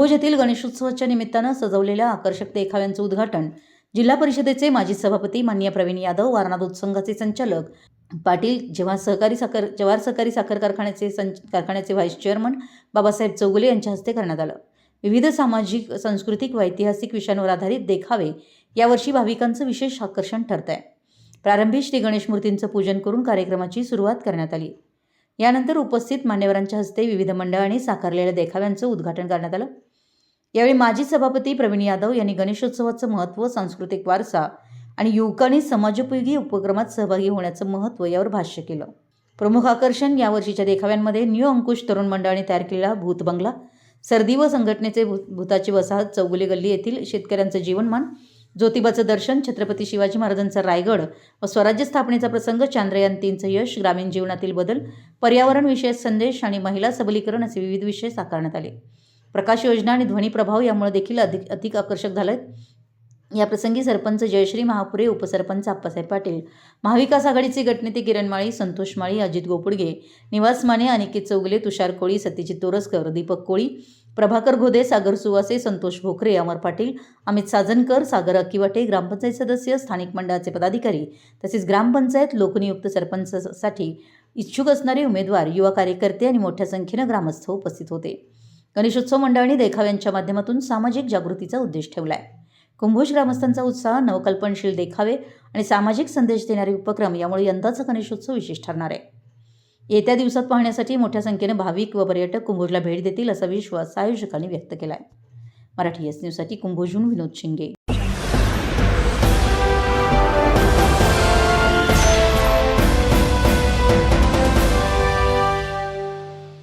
कुंभोज येथील गणेशोत्सवाच्या निमित्तानं सजवलेल्या आकर्षक देखाव्यांचं उद्घाटन जिल्हा परिषदेचे माजी सभापती मान्य प्रवीण यादव वारणाद उत्संघाचे संचालक पाटील जेव्हा सहकारी साखर जवाहर सहकारी साखर कारखान्याचे संच कारखान्याचे व्हाईस चेअरमन बाबासाहेब चौगुले यांच्या हस्ते करण्यात आलं. विविध सामाजिक सांस्कृतिक व ऐतिहासिक विषयांवर आधारित देखावे यावर्षी भाविकांचं विशेष आकर्षण ठरत आहे प्रारंभी श्री गणेश मूर्तींचं पूजन करून कार्यक्रमाची सुरुवात करण्यात आली. यानंतर उपस्थित मान्यवरांच्या हस्ते विविध मंडळांनी साकारलेल्या देखाव्यांचं उद्घाटन करण्यात आलं. यावेळी माजी सभापती प्रवीण यादव यांनी गणेशोत्सवाचं महत्त्व सांस्कृतिक वारसा आणि युवकांनी समाजोपयोगी उपक्रमात सहभागी होण्याचं महत्त्व यावर भाष्य केलं. प्रमुख आकर्षण यावर्षीच्या देखाव्यांमध्ये न्यू अंकुश तरुण मंडळाने तयार केलेला भूत बंगला. सर्दी व संघटनेचे भूत भूताची वसाहत चौगुले गल्ली येथील शेतकऱ्यांचं जीवनमान ज्योतिबाचं दर्शन छत्रपती शिवाजी महाराजांचा रायगड व स्वराज्य स्थापनेचा प्रसंग चांद्रयान तीनचं यश ग्रामीण जीवनातील बदल पर्यावरण विषयक संदेश आणि महिला सबलीकरण असे विविध विषय साकारण्यात आले. प्रकाश योजना आणि ध्वनी प्रभाव यामुळे देखील अधिक अधिक आकर्षक झालं या प्रसंगी सरपंच जयश्री महापुरे उपसरपंच आप्पासाहेब पाटील महाविकास आघाडीचे गटनेते किरण माळी संतोष माळी अजित गोपुडगे निवास माने अनिकेत चौगले तुषार कोळी सत्यजित तोरसकर दीपक कोळी प्रभाकर घोदे सागर सुवासे संतोष भोकरे अमर पाटील अमित साजनकर सागर अकिवाटे ग्रामपंचायत सदस्य स्थानिक मंडळाचे पदाधिकारी तसेच ग्रामपंचायत लोकनियुक्त सरपंचसाठी इच्छुक असणारे उमेदवार युवा कार्यकर्ते आणि मोठ्या संख्येनं ग्रामस्थ उपस्थित होते. गणेशोत्सव मंडळाने देखाव्यांच्या माध्यमातून सामाजिक जागृतीचा उद्देश ठेवला आहे कुंभोज ग्रामस्थांचा उत्साह नवकल्पनशील देखावे आणि सामाजिक संदेश देणारे उपक्रम यामुळे यंदाचा गणेशोत्सव विशेष ठरणार आहे. येत्या दिवसात पाहण्यासाठी मोठ्या संख्येने भाविक व पर्यटक कुंभोजला भेट देतील असा विश्वास आयोजकांनी व्यक्त केला आहे मराठी एस न्यूजसाठी कुंभोजहून विनोद शिंगे.